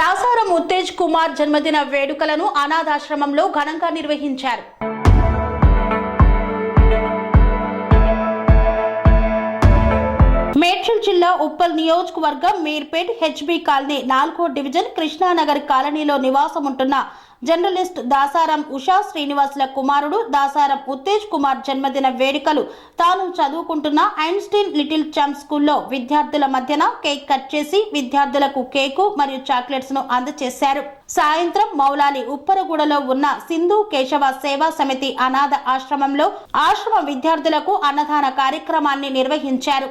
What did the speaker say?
దాసారం ఉత్తేజ్ కుమార్ జన్మదిన వేడుకలను అనాథాశ్రమంలో ఘనంగా నిర్వహించారు. మేడ్చల్ జిల్లా ఉప్పల్ నియోజకవర్గం మీర్పేట్ హెచ్బి కాలనీ నాలుగో డివిజన్ కృష్ణానగర్ కాలనీలో నివాసం ఉంటున్న జర్నలిస్ట్ దాసారం ఉషా శ్రీనివాసుల కుమారుడు దాసారం ఉత్తేజ్ కుమార్ జన్మదిన వేడుకలు తాను చదువుకుంటున్న ఐన్స్టీన్ లిటిల్ చమ్ స్కూల్లో విద్యార్థుల మధ్యన కేక్ కట్ చేసి విద్యార్థులకు కేకు మరియు చాక్లెట్స్ను అందజేశారు సాయంత్రం మౌలాలి ఉప్పరగూడలో ఉన్న సింధు కేశవ సేవా సమితి అనాథ ఆశ్రమంలో ఆశ్రమ విద్యార్థులకు అన్నదాన కార్యక్రమాన్ని నిర్వహించారు.